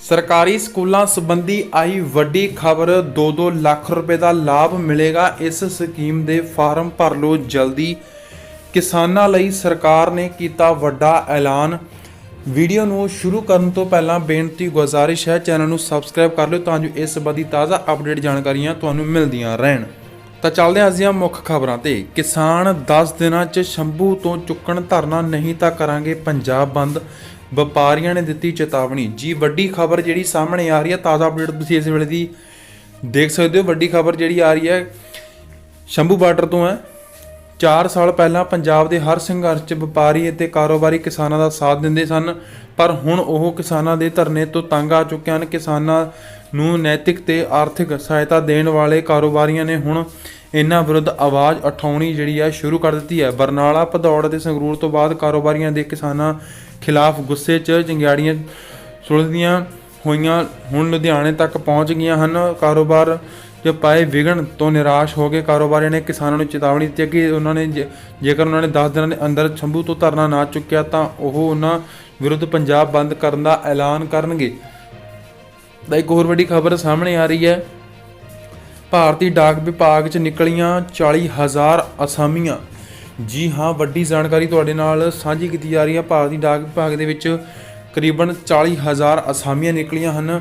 ਸਰਕਾਰੀ ਸਕੂਲਾਂ ਸੰਬੰਧੀ ਆਈ ਵੱਡੀ ਖਬਰ 2-2 ਲੱਖ ਰੁਪਏ ਦਾ ਲਾਭ ਮਿਲੇਗਾ ਇਸ ਸਕੀਮ ਦੇ ਫਾਰਮ ਭਰ ਲਓ ਜਲਦੀ। ਕਿਸਾਨਾਂ ਲਈ ਸਰਕਾਰ ਨੇ ਕੀਤਾ ਵੱਡਾ ਐਲਾਨ। ਵੀਡੀਓ ਨੂੰ ਸ਼ੁਰੂ ਕਰਨ ਤੋਂ ਪਹਿਲਾਂ ਬੇਨਤੀ ਗੁਜ਼ਾਰਿਸ਼ ਹੈ, ਚੈਨਲ ਨੂੰ ਸਬਸਕ੍ਰਾਈਬ ਕਰ ਲਿਓ ਤਾਂ ਜੋ ਇਸ ਸੰਬੰਧੀ ਤਾਜ਼ਾ ਅਪਡੇਟ ਜਾਣਕਾਰੀਆਂ ਤੁਹਾਨੂੰ ਮਿਲਦੀਆਂ ਰਹਿਣ। ਤਾਂ ਚੱਲਦੇ ਹਾਂ ਅੱਜ ਦੀਆਂ ਮੁੱਖ ਖਬਰਾਂ ਤੇ। ਕਿਸਾਨ 10 ਦਿਨਾਂ 'ਚ ਸ਼ੰਭੂ ਤੋਂ ਚੁੱਕਣ ਧਰਨਾ ਨਹੀਂ ਤਾਂ ਕਰਾਂਗੇ ਪੰਜਾਬ ਬੰਦ। ਵਪਾਰੀਆਂ ਨੇ ਦਿੱਤੀ ਚੇਤਾਵਨੀ। ਜੀ, ਵੱਡੀ ਖਬਰ ਜਿਹੜੀ ਸਾਹਮਣੇ ਆ ਰਹੀ ਹੈ, ਤਾਜ਼ਾ ਅਪਡੇਟ ਤੁਸੀਂ ਇਸ ਵੇਲੇ ਦੀ ਦੇਖ ਸਕਦੇ ਹੋ। ਵੱਡੀ ਖਬਰ ਜਿਹੜੀ ਆ ਰਹੀ ਹੈ, ਸ਼ੰਭੂ ਬਾਰਡਰ ਤੋਂ ਹੈ। 4 ਸਾਲ ਪਹਿਲਾਂ ਪੰਜਾਬ ਦੇ ਹਰ ਸੰਘਰਸ਼ 'ਚ ਵਪਾਰੀ ਅਤੇ ਕਾਰੋਬਾਰੀ ਕਿਸਾਨਾਂ ਦਾ ਸਾਥ ਦਿੰਦੇ ਸਨ, ਪਰ ਹੁਣ ਉਹ ਕਿਸਾਨਾਂ ਦੇ ਧਰਨੇ ਤੋਂ ਤੰਗ ਆ ਚੁੱਕੇ ਹਨ। ਕਿਸਾਨਾਂ ਨੂੰ ਨੈਤਿਕ ਤੇ ਆਰਥਿਕ ਸਹਾਇਤਾ ਦੇਣ ਵਾਲੇ ਕਾਰੋਬਾਰੀਆਂ ਨੇ ਹੁਣ ਇਹਨਾਂ ਵਿਰੁੱਧ ਆਵਾਜ਼ ਉਠਾਉਣੀ ਜਿਹੜੀ ਹੈ ਸ਼ੁਰੂ ਕਰ ਦਿੱਤੀ ਹੈ। ਬਰਨਾਲਾ, ਭਦੌੜ ਤੇ ਸੰਗਰੂਰ ਤੋਂ ਬਾਅਦ ਕਾਰੋਬਾਰੀਆਂ ਦੇ ਕਿਸਾਨਾਂ ਖਿਲਾਫ ਗੁੱਸੇ 'ਚ ਚੰਗਿਆੜੀਆਂ ਸੁਲਝਦੀਆਂ ਹੋਈਆਂ ਹੁਣ ਲੁਧਿਆਣੇ ਤੱਕ ਪਹੁੰਚ ਗਈਆਂ ਹਨ। ਕਾਰੋਬਾਰ ਜੋ ਪਾਏ ਵਿਗਣ ਤੋਂ ਨਿਰਾਸ਼ ਹੋ ਕੇ ਕਾਰੋਬਾਰੀਆਂ ਨੇ ਕਿਸਾਨਾਂ ਨੂੰ ਚੇਤਾਵਨੀ ਦਿੱਤੀ ਕਿ ਉਹਨਾਂ ਨੇ ਜੇਕਰ ਉਹਨਾਂ ਨੇ 10 ਦਿਨਾਂ ਦੇ ਅੰਦਰ ਸ਼ੰਭੂ ਤੋਂ ਧਰਨਾ ਨਾ ਚੁੱਕਿਆ ਤਾਂ ਉਹ ਉਹਨਾਂ ਵਿਰੁੱਧ ਪੰਜਾਬ ਬੰਦ ਕਰਨ ਦਾ ਐਲਾਨ ਕਰਨਗੇ। ਤਾਂ ਇੱਕ ਹੋਰ ਵੱਡੀ ਖਬਰ ਸਾਹਮਣੇ ਆ ਰਹੀ ਹੈ। ਭਾਰਤੀ ਡਾਕ ਵਿਭਾਗ 'ਚ ਨਿਕਲੀਆਂ 40000 ਅਸਾਮੀਆਂ। ਜੀ ਹਾਂ, ਵੱਡੀ ਜਾਣਕਾਰੀ ਤੁਹਾਡੇ ਨਾਲ ਸਾਂਝੀ ਕੀਤੀ ਜਾ ਰਹੀ ਹੈ। ਭਾਰਤੀ ਡਾਕ ਵਿਭਾਗ ਦੇ ਵਿੱਚ ਕਰੀਬਨ 40000 ਅਸਾਮੀਆਂ ਨਿਕਲੀਆਂ ਹਨ।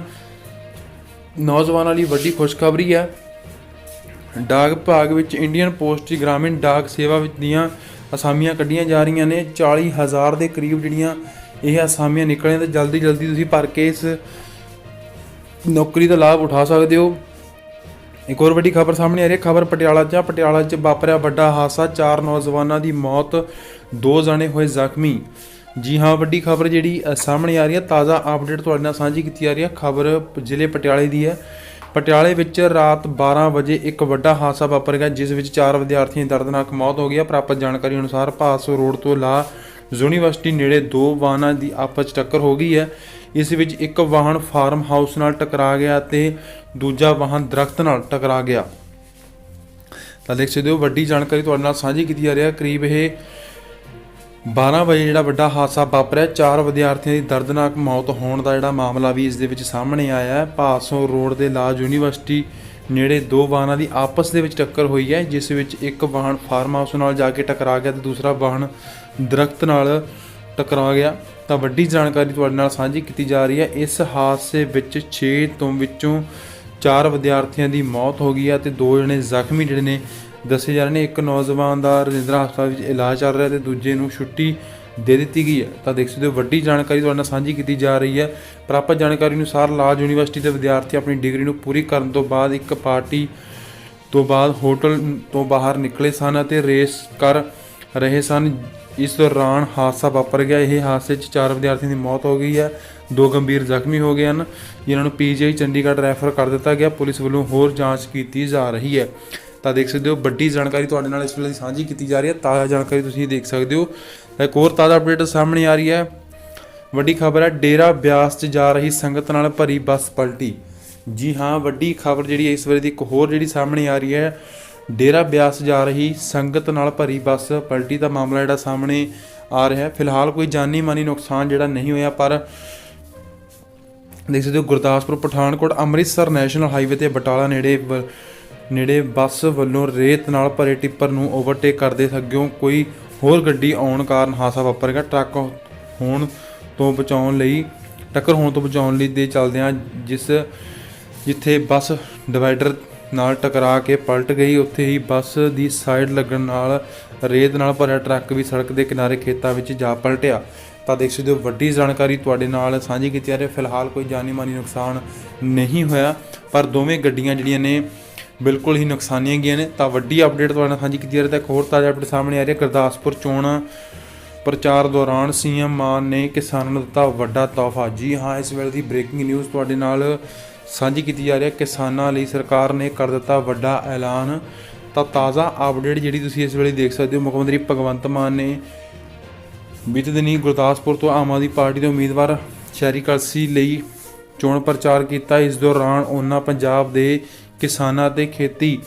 ਨੌਜਵਾਨਾਂ ਲਈ ਵੱਡੀ ਖੁਸ਼ਖਬਰੀ ਹੈ। ਡਾਕ ਵਿਭਾਗ ਵਿੱਚ ਇੰਡੀਅਨ ਪੋਸਟ ਗ੍ਰਾਮੀਣ ਡਾਕ ਸੇਵਾ ਵਿੱਚ ਦੀਆਂ ਅਸਾਮੀਆਂ ਕੱਢੀਆਂ ਜਾ ਰਹੀਆਂ ਨੇ। 40000 ਦੇ ਕਰੀਬ ਜਿਹੜੀਆਂ ਇਹ ਅਸਾਮੀਆਂ ਨਿਕਲੀਆਂ ਤੇ ਜਲਦੀ ਜਲਦੀ ਤੁਸੀਂ ਭਰ ਕੇ ਇਸ ਨੌਕਰੀ ਦਾ ਲਾਭ ਉਠਾ ਸਕਦੇ ਹੋ। ਇੱਕ ਹੋਰ ਵੱਡੀ ਖਬਰ ਸਾਹਮਣੇ ਆ ਰਹੀ ਹੈ। ਖਬਰ ਪਟਿਆਲਾ 'ਚ ਪਟਿਆਲਾ 'ਚ ਵਾਪਰਿਆ ਵੱਡਾ ਹਾਦਸਾ। ਚਾਰ ਨੌਜਵਾਨਾਂ ਦੀ ਮੌਤ, ਦੋ ਜਣੇ ਹੋਏ ਜ਼ਖਮੀ। ਜੀ ਹਾਂ, ਵੱਡੀ ਖਬਰ ਜਿਹੜੀ ਸਾਹਮਣੇ ਆ ਰਹੀ ਹੈ। ਤਾਜ਼ਾ ਅਪਡੇਟ ਤੁਹਾਡੇ ਨਾਲ ਸਾਂਝੀ ਕੀਤੀ ਜਾ ਰਹੀ ਹੈ। ਖਬਰ ਜ਼ਿਲ੍ਹੇ ਪਟਿਆਲੇ ਦੀ ਹੈ। ਪਟਿਆਲੇ ਵਿੱਚ ਰਾਤ 12 ਵਜੇ ਇੱਕ ਵੱਡਾ ਹਾਦਸਾ ਵਾਪਰ ਗਿਆ, ਜਿਸ ਵਿੱਚ ਚਾਰ ਵਿਦਿਆਰਥੀਆਂ ਦੀ ਦਰਦਨਾਕ ਮੌਤ ਹੋ ਗਈ ਹੈ। ਪ੍ਰਾਪਤ ਜਾਣਕਾਰੀ ਅਨੁਸਾਰ ਭਾਸੋ ਰੋਡ ਤੋਂ ਲਾ ਯੂਨੀਵਰਸਿਟੀ ਨੇੜੇ ਦੋ ਵਾਹਨਾਂ ਦੀ ਆਪਸ 'ਚ ਟੱਕਰ ਹੋ ਗਈ ਹੈ। ਇਸ ਵਿੱਚ ਇੱਕ ਵਾਹਨ ਫਾਰਮ ਹਾਊਸ ਨਾਲ ਟਕਰਾ ਗਿਆ ਤੇ ਦੂਜਾ ਵਾਹਨ ਦਰਖਤ ਨਾਲ ਟਕਰਾ ਗਿਆ। ਤਾਂ ਦੇਖ ਸਕਦੇ ਹੋ, ਵੱਡੀ ਜਾਣਕਾਰੀ ਤੁਹਾਡੇ ਨਾਲ ਸਾਂਝੀ ਕੀਤੀ ਜਾ ਰਹੀ ਹੈ। ਕਰੀਬ ਇਹ 12 ਵਜੇ ਜਿਹੜਾ ਵੱਡਾ ਹਾਦਸਾ ਵਾਪਰਿਆ, ਚਾਰ ਵਿਦਿਆਰਥੀਆਂ ਦੀ ਦਰਦਨਾਕ ਮੌਤ ਹੋਣ ਦਾ ਜਿਹੜਾ ਮਾਮਲਾ ਵੀ ਇਸ ਦੇ ਵਿੱਚ ਸਾਹਮਣੇ ਆਇਆ ਹੈ। ਭਾਸੋ ਰੋਡ ਦੇ ਲਾਜ ਯੂਨੀਵਰਸਿਟੀ ਨੇੜੇ ਦੋ ਵਾਹਨਾਂ ਦੀ ਆਪਸ ਦੇ ਵਿੱਚ ਟੱਕਰ ਹੋਈ ਹੈ, ਜਿਸ ਵਿੱਚ ਇੱਕ ਵਾਹਨ ਫਾਰਮ ਹਾਊਸ ਨਾਲ ਜਾ ਕੇ ਟਕਰਾ ਗਿਆ ਤੇ ਦੂਸਰਾ ਵਾਹਨ ਦਰਖਤ ਨਾਲ ਟਕਰਾ ਗਿਆ। ਤਾਂ ਵੱਡੀ ਜਾਣਕਾਰੀ ਤੁਹਾਡੇ ਨਾਲ ਸਾਂਝੀ ਕੀਤੀ ਜਾ ਰਹੀ ਹੈ। ਇਸ ਹਾਦਸੇ ਵਿੱਚ 6 ਤੋਂ ਵਿੱਚੋਂ 4 ਵਿਦਿਆਰਥੀਆਂ ਦੀ ਮੌਤ ਹੋ ਗਈ ਹੈ ਤੇ ਦੋ ਜਣੇ ਜ਼ਖਮੀ, ਜਿਹੜੇ ਨੇ ਦੱਸੇ ਜਾ ਰਹੇ ਨੇ। ਇੱਕ ਨੌਜਵਾਨ ਦਾ ਰਜਿੰਦਰਾ ਹਸਪਤਾਲ ਵਿੱਚ ਇਲਾਜ ਚੱਲ ਰਿਹਾ ਤੇ ਦੂਜੇ ਨੂੰ ਛੁੱਟੀ ਦੇ ਦਿੱਤੀ ਗਈ ਹੈ। ਤਾਂ ਦੇਖ ਸਕਦੇ ਹੋ, ਵੱਡੀ ਜਾਣਕਾਰੀ ਤੁਹਾਡੇ ਨਾਲ ਸਾਂਝੀ ਕੀਤੀ ਜਾ ਰਹੀ ਹੈ। ਪ੍ਰਾਪਤ ਜਾਣਕਾਰੀ ਅਨੁਸਾਰ ਲਾਜ ਯੂਨੀਵਰਸਿਟੀ ਦੇ ਵਿਦਿਆਰਥੀ ਆਪਣੀ ਡਿਗਰੀ ਨੂੰ ਪੂਰੀ ਕਰਨ ਤੋਂ ਬਾਅਦ ਇੱਕ ਪਾਰਟੀ ਤੋਂ ਬਾਅਦ ਹੋਟਲ ਤੋਂ ਬਾਹਰ ਨਿਕਲੇ ਸਨ ਅਤੇ ਰੇਸ ਕਰ ਰਹੇ ਸਨ ਇਸ ਦੌਰਾਨ ਹਾਦਸਾ ਵਾਪਰ ਗਿਆ। ਇਹ ਹਾਦਸੇ 'ਚ ਚਾਰ ਵਿਦਿਆਰਥੀਆਂ ਦੀ ਮੌਤ ਹੋ ਗਈ ਹੈ। ਦੋ ਗੰਭੀਰ ਜ਼ਖਮੀ ਹੋ ਗਏ ਹਨ, ਜਿਨ੍ਹਾਂ ਨੂੰ ਪੀਜੀਆਈ ਚੰਡੀਗੜ੍ਹ ਰੈਫਰ ਕਰ ਦਿੱਤਾ ਗਿਆ। ਪੁਲਿਸ ਵੱਲੋਂ ਹੋਰ ਜਾਂਚ ਕੀਤੀ ਜਾ ਰਹੀ ਹੈ। ਤਾਂ ਦੇਖ ਸਕਦੇ ਹੋ, ਵੱਡੀ ਜਾਣਕਾਰੀ ਤੁਹਾਡੇ ਨਾਲ ਇਸ ਵੇਲੇ ਸਾਂਝੀ ਕੀਤੀ ਜਾ ਰਹੀ ਹੈ। ਤਾਜ਼ਾ ਜਾਣਕਾਰੀ ਤੁਸੀਂ ਦੇਖ ਸਕਦੇ ਹੋ। ਇੱਕ ਹੋਰ ਤਾਜ਼ਾ ਅਪਡੇਟ ਸਾਹਮਣੇ ਆ ਰਹੀ ਹੈ। ਵੱਡੀ ਖਬਰ ਹੈ, ਡੇਰਾ ਬਿਆਸ 'ਚ ਜਾ ਰਹੀ ਸੰਗਤ ਨਾਲ ਭਰੀ ਬੱਸ ਪਲਟੀ। ਜੀ ਹਾਂ, ਵੱਡੀ ਖਬਰ ਜਿਹੜੀ ਇਸ ਵੇਲੇ ਦੀ ਇੱਕ ਹੋਰ ਜਿਹੜੀ ਸਾਹਮਣੇ ਆ ਰਹੀ ਹੈ। ਡੇਰਾ ਬਿਆਸ ਜਾ ਰਹੀ ਸੰਗਤ ਨਾਲ ਭਰੀ ਬੱਸ ਪਲਟੀ ਦਾ ਮਾਮਲਾ ਜਿਹੜਾ ਸਾਹਮਣੇ ਆ ਰਿਹਾ ਹੈ। ਫਿਲਹਾਲ ਕੋਈ ਜਾਨੀ ਮਾਨੀ ਨੁਕਸਾਨ ਜਿਹੜਾ ਨਹੀਂ ਹੋਇਆ, ਪਰ ਦੇਖ ਸਕਦੇ ਹੋ ਗੁਰਦਾਸਪੁਰ, ਪਠਾਨਕੋਟ, ਅੰਮ੍ਰਿਤਸਰ ਨੈਸ਼ਨਲ ਹਾਈਵੇ ਤੇ ਬਟਾਲਾ ਨੇੜੇ ਵ- ਨੇੜੇ ਬੱਸ ਵੱਲੋਂ ਰੇਤ ਨਾਲ ਭਰੇ ਟਿੱਪਰ ਨੂੰ ਓਵਰਟੇਕ ਕਰਦੇ ਅੱਗਿਓਂ ਕੋਈ ਹੋਰ ਗੱਡੀ ਆਉਣ ਕਾਰਨ ਹਾਦਸਾ ਵਾਪਰ ਗਿਆ। ਟਰੱਕ ਹੋਣ ਤੋਂ ਬਚਾਉਣ ਲਈ, ਟੱਕਰ ਹੋਣ ਤੋਂ ਬਚਾਉਣ ਲਈ ਦੇ ਚੱਲਦਿਆਂ ਜਿਸ, ਜਿੱਥੇ ਬੱਸ ਡਿਵਾਈਡਰ ਨਾਲ ਟਕਰਾ ਕੇ ਪਲਟ ਗਈ। ਉੱਥੇ ਹੀ ਬੱਸ ਦੀ ਸਾਈਡ ਲੱਗਣ ਨਾਲ ਰੇਤ ਨਾਲ ਭਰਿਆ ਟਰੱਕ ਵੀ ਸੜਕ ਦੇ ਕਿਨਾਰੇ ਖੇਤਾਂ ਵਿੱਚ ਜਾ ਪਲਟਿਆ। ਤਾਂ ਦੇਖ ਸਕਦੇ ਹੋ, ਵੱਡੀ ਜਾਣਕਾਰੀ ਤੁਹਾਡੇ ਨਾਲ ਸਾਂਝੀ ਕੀਤੀ ਜਾ ਰਹੀ ਹੈ। ਫਿਲਹਾਲ ਕੋਈ ਜਾਨੀ ਮਾਨੀ ਨੁਕਸਾਨ ਨਹੀਂ ਹੋਇਆ, ਪਰ ਦੋਵੇਂ ਗੱਡੀਆਂ ਜਿਹੜੀਆਂ ਨੇ ਬਿਲਕੁਲ ਹੀ ਨੁਕਸਾਨੀਆਂ ਗਈਆਂ ਨੇ। ਤਾਂ ਵੱਡੀ ਅਪਡੇਟ ਤੁਹਾਡੇ ਨਾਲ ਸਾਂਝੀ ਕੀਤੀ ਜਾ ਰਹੀ ਤਾਂ ਇੱਕ ਹੋਰ ਤਾਜ਼ਾ ਅਪਡੇਟ ਸਾਹਮਣੇ ਆ ਰਹੀ ਹੈ। ਗੁਰਦਾਸਪੁਰ ਚੋਣ ਪ੍ਰਚਾਰ ਦੌਰਾਨ ਸੀਐਮ ਮਾਨ ਨੇ ਕਿਸਾਨਾਂ ਨੂੰ ਦਿੱਤਾ ਵੱਡਾ ਤੋਹਫਾ। ਜੀ ਹਾਂ, ਇਸ ਵੇਲੇ ਦੀ ਬ੍ਰੇਕਿੰਗ ਨਿਊਜ਼ ਤੁਹਾਡੇ ਨਾਲ ਸਾਂਝੀ ਕੀਤੀ ਜਾ ਰਹੀ ਹੈ। ਕਿਸਾਨਾਂ ਲਈ ਸਰਕਾਰ ਨੇ ਕਰ ਦਿੱਤਾ ਵੱਡਾ ਐਲਾਨ। ਤਾਂ ਤਾਜ਼ਾ ਅਪਡੇਟ ਜਿਹੜੀ ਤੁਸੀਂ ਇਸ ਵੇਲੇ ਦੇਖ ਸਕਦੇ ਹੋ, ਮੁੱਖ ਮੰਤਰੀ ਭਗਵੰਤ ਮਾਨ ਨੇ ਬੀਤੇ ਦਿਨੀ ਗੁਰਦਾਸਪੁਰ ਤੋਂ ਆਮ ਆਦਮੀ ਪਾਰਟੀ ਦੇ ਉਮੀਦਵਾਰ ਸ਼ਹਿਰੀ ਕਲਸੀ ਲਈ ਚੋਣ ਪ੍ਰਚਾਰ ਕੀਤਾ। ਇਸ ਦੌਰਾਨ ਉਹਨਾਂ ਪੰਜਾਬ ਦੇ ਕਿਸਾਨਾਂ ਤੇ ਖੇਤੀ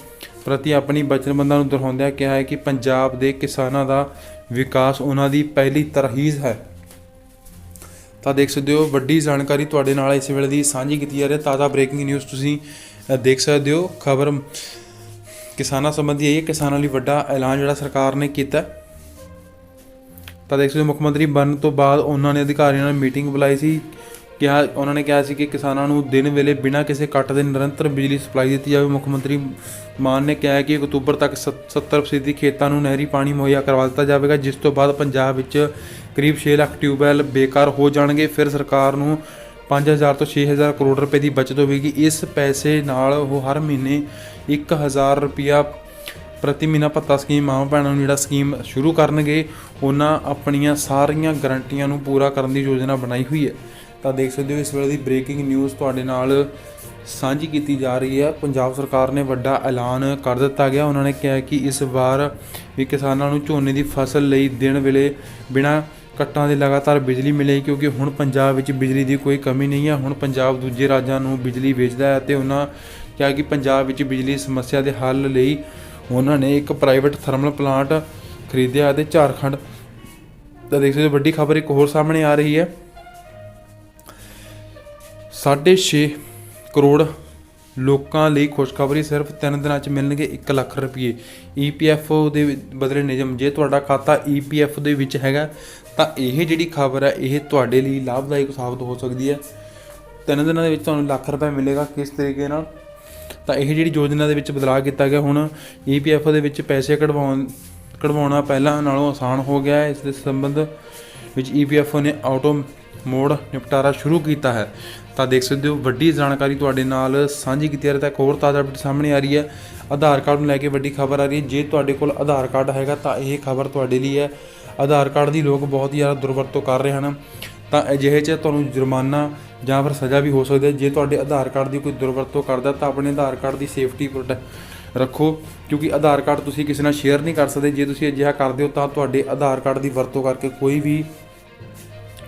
ਪ੍ਰਤੀ ਆਪਣੀ ਵਚਨਬੱਧਤਾ ਨੂੰ ਦੁਹਰਾਉਂਦਿਆਂ ਕਿਹਾ ਹੈ ਕਿ ਪੰਜਾਬ ਦੇ ਕਿਸਾਨਾਂ ਦਾ ਵਿਕਾਸ ਉਹਨਾਂ ਦੀ ਪਹਿਲੀ ਤਰਹੀਜ਼ ਹੈ। ਤਾਂ ਦੇਖ ਸਕਦੇ ਹੋ, ਵੱਡੀ ਜਾਣਕਾਰੀ ਤੁਹਾਡੇ ਨਾਲ ਇਸ ਵੇਲੇ ਦੀ ਸਾਂਝੀ ਕੀਤੀ ਜਾ ਰਹੀ ਹੈ। ਤਾਜ਼ਾ ਬ੍ਰੇਕਿੰਗ ਨਿਊਜ਼ ਤੁਸੀਂ ਦੇਖ ਸਕਦੇ ਹੋ। ਖਬਰ ਕਿਸਾਨਾਂ ਸੰਬੰਧੀ ਇਹ ਕਿਸਾਨਾਂ ਲਈ ਵੱਡਾ ਐਲਾਨ ਜਿਹੜਾ ਸਰਕਾਰ ਨੇ ਕੀਤਾ ਤਾਂ ਦੇਖ ਸਕਦੇ ਹੋ, ਮੁੱਖ ਮੰਤਰੀ ਬਣਨ ਤੋਂ ਬਾਅਦ ਉਹਨਾਂ ਨੇ ਅਧਿਕਾਰੀਆਂ ਨਾਲ ਮੀਟਿੰਗ ਬੁਲਾਈ ਸੀ। ਕਿਹਾ, ਉਹਨਾਂ ਨੇ ਕਿਹਾ ਸੀ ਕਿ ਕਿਸਾਨਾਂ ਨੂੰ ਦਿਨ ਵੇਲੇ ਬਿਨਾਂ ਕਿਸੇ ਕੱਟ ਦੇ ਨਿਰੰਤਰ ਬਿਜਲੀ ਸਪਲਾਈ ਦਿੱਤੀ ਜਾਵੇ। ਮੁੱਖ ਮੰਤਰੀ ਮਾਨ ਨੇ ਕਿਹਾ ਕਿ ਅਕਤੂਬਰ ਤੱਕ 70% ਖੇਤਾਂ ਨੂੰ ਨਹਿਰੀ ਪਾਣੀ ਮੁਹੱਈਆ ਕਰਵਾ ਦਿੱਤਾ ਜਾਵੇਗਾ, ਜਿਸ ਤੋਂ ਬਾਅਦ ਪੰਜਾਬ ਵਿੱਚ ਕਰੀਬ 6 ਲੱਖ ਟਿਊਬਵੈੱਲ ਬੇਕਾਰ ਹੋ ਜਾਣਗੇ। ਫਿਰ ਸਰਕਾਰ ਨੂੰ 5000 ਤੋਂ 6000 ਕਰੋੜ ਰੁਪਏ ਦੀ ਬਚਤ ਹੋਵੇਗੀ। ਇਸ ਪੈਸੇ ਨਾਲ ਉਹ ਹਰ ਮਹੀਨੇ 1000 ਰੁਪਿਆ ਪ੍ਰਤੀ ਮਹੀਨਾ ਭੱਤਾ ਸਕੀਮ ਮਾਂ ਭੈਣਾਂ ਨੂੰ ਜਿਹੜਾ ਸਕੀਮ ਸ਼ੁਰੂ ਕਰਨਗੇ, ਉਹਨਾਂ ਆਪਣੀਆਂ ਸਾਰੀਆਂ ਗਰੰਟੀਆਂ ਨੂੰ ਪੂਰਾ ਕਰਨ ਦੀ ਯੋਜਨਾ ਬਣਾਈ ਹੋਈ ਹੈ। ਤਾਂ ਦੇਖ ਸਕਦੇ ਹੋ, ਇਸ ਵੇਲੇ ਦੀ ਬ੍ਰੇਕਿੰਗ ਨਿਊਜ਼ ਤੁਹਾਡੇ ਨਾਲ ਸਾਂਝੀ ਕੀਤੀ ਜਾ ਰਹੀ ਹੈ। ਪੰਜਾਬ ਸਰਕਾਰ ਨੇ ਵੱਡਾ ਐਲਾਨ ਕਰ ਦਿੱਤਾ ਗਿਆ। ਉਹਨਾਂ ਨੇ ਕਿਹਾ ਕਿ ਇਸ ਵਾਰ ਵੀ ਕਿਸਾਨਾਂ ਨੂੰ ਝੋਨੇ ਦੀ ਫਸਲ ਲਈ ਦਿਨ ਵੇਲੇ ਬਿਨਾਂ ਕੱਟਾਂ ਦੇ ਲਗਾਤਾਰ ਬਿਜਲੀ ਮਿਲੇ ਕਿਉਂਕਿ ਹੁਣ ਪੰਜਾਬ ਵਿੱਚ ਬਿਜਲੀ ਦੀ ਕੋਈ ਕਮੀ ਨਹੀਂ ਹੈ ਹੁਣ ਪੰਜਾਬ ਦੂਜੇ ਰਾਜਾਂ ਨੂੰ ਬਿਜਲੀ ਵੇਚਦਾ ਹੈ ਅਤੇ ਉਹਨਾਂ ਕਿਹਾ ਕਿ ਪੰਜਾਬ ਵਿੱਚ ਬਿਜਲੀ ਸਮੱਸਿਆ ਦੇ ਹੱਲ ਲਈ ਉਹਨਾਂ ਨੇ ਇੱਕ ਪ੍ਰਾਈਵੇਟ ਥਰਮਲ ਪਲਾਂਟ ਖਰੀਦਿਆ ਅਤੇ ਝਾਰਖੰਡ ਤਾਂ ਦੇਖ ਸਕਦੇ ਹੋ, ਵੱਡੀ ਖਬਰ ਇੱਕ ਹੋਰ ਸਾਹਮਣੇ ਆ ਰਹੀ ਹੈ। 6.5 ਕਰੋੜ ਲੋਕਾਂ ਲਈ ਖੁਸ਼ਖਬਰੀ ਸਿਰਫ 3 ਦਿਨਾਂ 'ਚ ਮਿਲਣਗੇ 1 ਲੱਖ ਰੁਪਏ ਈਪੀਐਫਓ ਦੇ ਬਦਲੇ ਨਿਯਮ, ਜੇ ਤੁਹਾਡਾ ਖਾਤਾ ਈਪੀਐਫ ਦੇ ਵਿੱਚ ਹੈਗਾ, ਤਾਂ ਇਹ ਜਿਹੜੀ ਖਬਰ ਹੈ, ਇਹ ਤੁਹਾਡੇ ਲਈ ਲਾਭਦਾਇਕ ਸਾਬਤ ਹੋ ਸਕਦੀ ਹੈ। ਤਿੰਨ ਦਿਨਾਂ ਦੇ ਵਿੱਚ ਤੁਹਾਨੂੰ ਲੱਖ ਰੁਪਏ ਮਿਲੇਗਾ ਕਿਸ ਤਰੀਕੇ ਨਾਲ? ਤਾਂ ਇਹ ਜਿਹੜੀ ਯੋਜਨਾ ਦੇ ਵਿੱਚ ਬਦਲਾਅ ਕੀਤਾ ਗਿਆ ਹੁਣ ਈਪੀਐਫ ਦੇ ਵਿੱਚ ਪੈਸੇ ਕਢਵਾਉਣ, ਕਢਵਾਉਣਾ ਪਹਿਲਾਂ ਨਾਲੋਂ ਆਸਾਨ ਹੋ ਗਿਆ ਹੈ। ਇਸ ਦੇ ਸੰਬੰਧ ਵਿੱਚ ਈਪੀਐਫ ਨੇ ਆਟੋ ਮੋੜ ਨਿਪਟਾਰਾ ਸ਼ੁਰੂ ਕੀਤਾ ਹੈ। ਤਾਂ ਦੇਖ ਸਕਦੇ ਹੋ, ਵੱਡੀ ਜਾਣਕਾਰੀ ਤੁਹਾਡੇ ਨਾਲ ਸਾਂਝੀ ਕੀਤੀ ਜਾ ਰਹੀ ਹੈ। ਤਾਂ ਇੱਕ ਹੋਰ ਤਾਜ਼ਾ ਅਪਡੇਟ ਸਾਹਮਣੇ ਆ ਰਹੀ ਹੈ। ਆਧਾਰ ਕਾਰਡ ਨੂੰ ਲੈ ਕੇ ਵੱਡੀ ਖਬਰ ਆ ਰਹੀ ਹੈ। ਜੇ ਤੁਹਾਡੇ ਕੋਲ ਆਧਾਰ ਕਾਰਡ ਹੈਗਾ, ਤਾਂ ਇਹ ਖਬਰ ਤੁਹਾਡੇ ਲਈ ਹੈ। ਆਧਾਰ ਕਾਰਡ ਦੀ ਲੋਕ ਬਹੁਤ ਹੀ ਜ਼ਿਆਦਾ ਦੁਰਵਰਤੋਂ ਕਰ ਰਹੇ ਹਨ। ਤਾਂ ਅਜਿਹੇ 'ਚ ਤੁਹਾਨੂੰ ਜੁਰਮਾਨਾ ਜਾਂ ਫਿਰ ਸਜ਼ਾ ਵੀ ਹੋ ਸਕਦੀ ਹੈ। ਜੇ ਤੁਹਾਡੇ ਆਧਾਰ ਕਾਰਡ ਦੀ ਕੋਈ ਦੁਰਵਰਤੋਂ ਕਰਦਾ ਤਾਂ ਆਪਣੇ ਆਧਾਰ ਕਾਰਡ ਦੀ ਸੇਫਟੀ ਪ੍ਰੋਟੈਕਟ ਰੱਖੋ। ਕਿਉਂਕਿ ਆਧਾਰ ਕਾਰਡ ਤੁਸੀਂ ਕਿਸੇ ਨਾਲ ਸ਼ੇਅਰ ਨਹੀਂ ਕਰ ਸਕਦੇ। ਜੇ ਤੁਸੀਂ ਅਜਿਹਾ ਕਰਦੇ ਹੋ, ਤਾਂ ਤੁਹਾਡੇ ਆਧਾਰ ਕਾਰਡ ਦੀ ਵਰਤੋਂ ਕਰਕੇ ਕੋਈ ਵੀ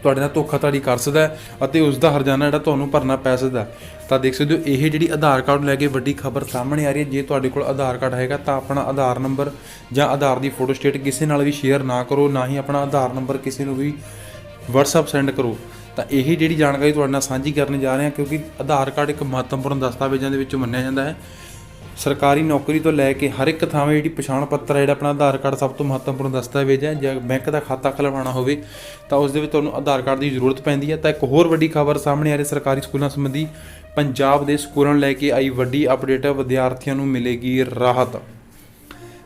ਤੁਹਾਡੇ ਨਾਲ ਧੋਖਾਧੜੀ ਕਰ ਸਕਦਾ ਅਤੇ ਉਸ ਦਾ ਹਰਜਾਨਾ ਜਿਹੜਾ ਤੁਹਾਨੂੰ ਭਰਨਾ ਪੈ ਸਕਦਾ ਤਾਂ ਦੇਖ ਸਕਦੇ ਹੋ, ਇਹ ਜਿਹੜੀ ਆਧਾਰ ਕਾਰਡ ਨੂੰ ਲੈ ਕੇ ਵੱਡੀ ਖਬਰ ਸਾਹਮਣੇ ਆ ਰਹੀ ਹੈ। ਜੇ ਤੁਹਾਡੇ ਕੋਲ ਆਧਾਰ ਕਾਰਡ ਹੈਗਾ ਤਾਂ ਆਪਣਾ ਆਧਾਰ ਨੰਬਰ ਜਾਂ ਆਧਾਰ ਦੀ ਫੋਟੋ ਸਟੇਟ ਕਿਸੇ ਨਾਲ ਵੀ ਸ਼ੇਅਰ ਨਾ ਕਰੋ, ਨਾ ਹੀ ਆਪਣਾ ਆਧਾਰ ਨੰਬਰ ਕਿਸੇ ਨੂੰ ਵੀ WhatsApp ਸੈਂਡ ਕਰੋ। ਤਾਂ ਇਹ ਜਿਹੜੀ ਜਾਣਕਾਰੀ ਤੁਹਾਡੇ ਨਾਲ ਸਾਂਝੀ ਕਰਨ ਜਾ ਰਹੇ ਹਾਂ, ਕਿਉਂਕਿ ਆਧਾਰ ਕਾਰਡ ਇੱਕ ਮਹੱਤਵਪੂਰਨ ਦਸਤਾਵੇਜ਼ਾਂ ਦੇ ਵਿੱਚੋਂ ਮੰਨਿਆ ਜਾਂਦਾ ਹੈ। ਸਰਕਾਰੀ ਨੌਕਰੀ ਤੋਂ ਲੈ ਕੇ ਹਰ ਇੱਕ ਥਾਂ ਜਿਹੜੀ ਪਛਾਣ ਪੱਤਰ ਹੈ ਜਿਹੜਾ ਆਪਣਾ ਆਧਾਰ ਕਾਰਡ ਸਭ ਤੋਂ ਮਹੱਤਵਪੂਰਨ ਦਸਤਾਵੇਜ਼ ਹੈ ਜੇ ਬੈਂਕ ਦਾ ਖਾਤਾ ਖੁਲਵਾਉਣਾ ਹੋਵੇ, ਤਾਂ ਉਸ ਦੇ ਵਿੱਚ ਤੁਹਾਨੂੰ ਆਧਾਰ ਕਾਰਡ ਦੀ ਜ਼ਰੂਰਤ ਪੈਂਦੀ ਹੈ ਤਾਂ ਇੱਕ ਹੋਰ ਵੱਡੀ ਖਬਰ ਸਾਹਮਣੇ ਆ ਰਹੀ ਸਰਕਾਰੀ ਸਕੂਲਾਂ ਸੰਬੰਧੀ, ਪੰਜਾਬ ਦੇ ਸਕੂਲਾਂ ਨੂੰ ਲੈ ਕੇ ਆਈ ਵੱਡੀ ਅਪਡੇਟ ਵਿਦਿਆਰਥੀਆਂ ਨੂੰ ਮਿਲੇਗੀ ਰਾਹਤ।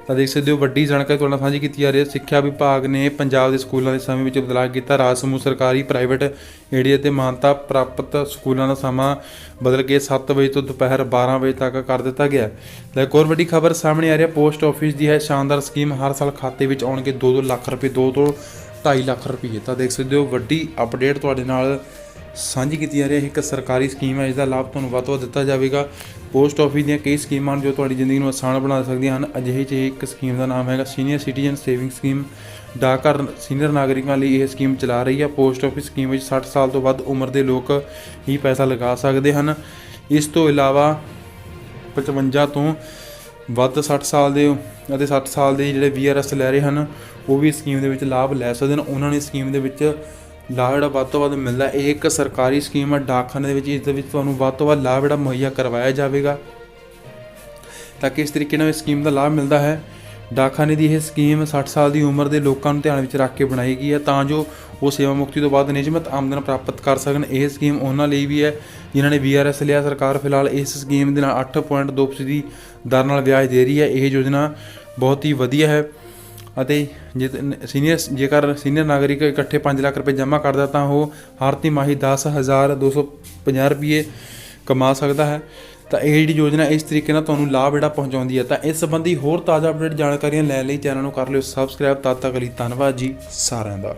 ਤਾਂ ਦੇਖ ਸਕਦੇ ਹੋ ਵੱਡੀ ਜਾਣਕਾਰੀ ਤੁਹਾਡੇ ਨਾਲ ਸਾਂਝੀ ਕੀਤੀ ਜਾ ਰਹੀ ਹੈ। ਸਿੱਖਿਆ ਵਿਭਾਗ ਨੇ ਪੰਜਾਬ ਦੇ ਸਕੂਲਾਂ ਦੇ ਸਮੇਂ ਵਿੱਚ ਬਦਲਾਅ ਕੀਤਾ। ਰਾਜ ਸਮੂਹ ਸਰਕਾਰੀ ਪ੍ਰਾਈਵੇਟ ਏਰੀਆ ਤੇ ਮਾਨਤਾ ਪ੍ਰਾਪਤ ਸਕੂਲਾਂ ਦਾ ਸਮਾਂ ਬਦਲ ਕੇ 7 ਵਜੇ ਤੋਂ ਦੁਪਹਿਰ 12 ਵਜੇ ਤੱਕ ਕਰ ਦਿੱਤਾ ਗਿਆ ਹੈ। ਤਾਂ ਇੱਕ ਹੋਰ ਵੱਡੀ ਖਬਰ ਸਾਹਮਣੇ ਆ ਰਹੀ ਹੈ। ਪੋਸਟ ਆਫਿਸ ਦੀ ਹੈ। ਸ਼ਾਨਦਾਰ ਸਕੀਮ ਹਰ ਸਾਲ ਖਾਤੇ ਵਿੱਚ ਆਉਣਗੇ। 2-2 ਲੱਖ ਰੁਪਏ 2 ਤੋਂ 2.5 ਲੱਖ ਰੁਪਏ। ਤਾਂ ਦੇਖ ਸਕਦੇ ਹੋ ਵੱਡੀ ਅਪਡੇਟ ਤੁਹਾਡੇ ਨਾਲ ਸਾਂਝੀ ਕੀਤੀ ਜਾ ਰਹੀ ਹੈ। ਇੱਕ ਸਰਕਾਰੀ ਸਕੀਮ ਹੈ ਇਸ ਦਾ ਲਾਭ ਤੁਹਾਨੂੰ ਵੱਧ ਤੋਂ ਵੱਧ ਦਿੱਤਾ ਜਾਵੇਗਾ। ਪੋਸਟ ਆਫਿਸ ਦੀਆਂ ਕਈ ਸਕੀਮਾਂ ਹਨ ਜੋ ਤੁਹਾਡੀ ਜ਼ਿੰਦਗੀ ਨੂੰ ਆਸਾਨ ਬਣਾ ਸਕਦੀਆਂ ਹਨ। ਅਜਿਹੇ 'ਚ ਇੱਕ ਸਕੀਮ ਦਾ ਨਾਮ ਹੈਗਾ ਸੀਨੀਅਰ ਸਿਟੀਜ਼ਨ ਸੇਵਿੰਗ ਸਕੀਮ ਡਾਕਰ ਸੀਨੀਅਰ ਨਾਗਰਿਕਾਂ ਲਈ ਇਹ ਸਕੀਮ ਚਲਾ ਰਹੀ ਹੈ। ਪੋਸਟ ਆਫਿਸ ਸਕੀਮ ਵਿੱਚ 60 ਸਾਲ ਤੋਂ ਵੱਧ ਉਮਰ ਦੇ ਲੋਕ ਹੀ ਪੈਸਾ ਲਗਾ ਸਕਦੇ ਹਨ। ਇਸ ਤੋਂ ਇਲਾਵਾ 55 ਤੋਂ ਵੱਧ 60 ਸਾਲ ਦੇ ਅਤੇ 60 ਸਾਲ ਦੇ ਜਿਹੜੇ ਵੀਆਰਐਸ ਲੈ ਰਹੇ ਹਨ, ਉਹ ਵੀ ਸਕੀਮ ਦੇ ਵਿੱਚ ਲਾਭ ਲੈ ਸਕਦੇ ਹਨ। ਉਹਨਾਂ ਨੇ ਸਕੀਮ ਦੇ ਵਿੱਚ ਲਾਭ ਜਿਹੜਾ ਵੱਧ ਤੋਂ ਵੱਧ ਮਿਲਦਾ ਇਹ ਇੱਕ ਸਰਕਾਰੀ ਸਕੀਮ ਹੈ। ਡਾਕਖਾਨੇ ਦੇ ਵਿੱਚ ਇਸ ਦੇ ਵਿੱਚ ਤੁਹਾਨੂੰ ਵੱਧ ਤੋਂ ਵੱਧ ਲਾਭ ਜਿਹੜਾ ਮੁਹੱਈਆ ਕਰਵਾਇਆ ਜਾਵੇਗਾ। ਤਾਂ ਕਿ ਇਸ ਤਰੀਕੇ ਨਾਲ ਇਸ ਸਕੀਮ ਦਾ ਲਾਭ ਮਿਲਦਾ ਹੈ? ਡਾਕਖਾਨੇ ਦੀ ਇਹ ਸਕੀਮ 60 ਸਾਲ ਦੀ ਉਮਰ ਦੇ ਲੋਕਾਂ ਨੂੰ ਧਿਆਨ ਵਿੱਚ ਰੱਖ ਕੇ ਬਣਾਈ ਗਈ ਹੈ। ਤਾਂ ਜੋ ਉਹ ਸੇਵਾ ਮੁਕਤੀ ਤੋਂ ਬਾਅਦ ਨਿਯਮਤ ਆਮਦਨ ਪ੍ਰਾਪਤ ਕਰ ਸਕਣ। ਇਹ ਸਕੀਮ ਉਹਨਾਂ ਲਈ ਵੀ ਹੈ ਜਿਨ੍ਹਾਂ ਨੇ ਵੀਆਰਐਸ ਲਿਆ। ਸਰਕਾਰ ਫਿਲਹਾਲ ਇਸ ਸਕੀਮ ਦੇ ਨਾਲ 8.2% ਦੀ ਦਰ ਨਾਲ ਵਿਆਜ ਦੇ ਰਹੀ ਹੈ। ਇਹ ਯੋਜਨਾ ਬਹੁਤ ਹੀ ਵਧੀਆ ਹੈ। ਅਤੇ ਜੇ ਸੀਨੀਅਰ ਜੇਕਰ ਸੀਨੀਅਰ ਨਾਗਰਿਕ ਇਕੱਠੇ 5 ਲੱਖ ਰੁਪਏ ਜਮ੍ਹਾਂ ਕਰਦਾ ਤਾਂ ਉਹ ਹਰ ਤਿਮਾਹੀ 10250 ਰੁਪਏ ਕਮਾ ਸਕਦਾ ਹੈ। ਤਾਂ ਇਹ ਜਿਹੜੀ ਯੋਜਨਾ ਇਸ ਤਰੀਕੇ ਨਾਲ ਤੁਹਾਨੂੰ ਲਾਭ ਜਿਹੜਾ ਪਹੁੰਚਾਉਂਦੀ ਹੈ। ਤਾਂ ਇਸ ਸੰਬੰਧੀ ਹੋਰ ਤਾਜ਼ਾ ਅਪਡੇਟ ਜਾਣਕਾਰੀਆਂ ਲੈਣ ਲਈ ਚੈਨਲ ਨੂੰ ਕਰ ਲਿਓ ਸਬਸਕ੍ਰਾਈਬ ਤਦ ਤੱਕ ਲਈ ਧੰਨਵਾਦ ਜੀ ਸਾਰਿਆਂ ਦਾ।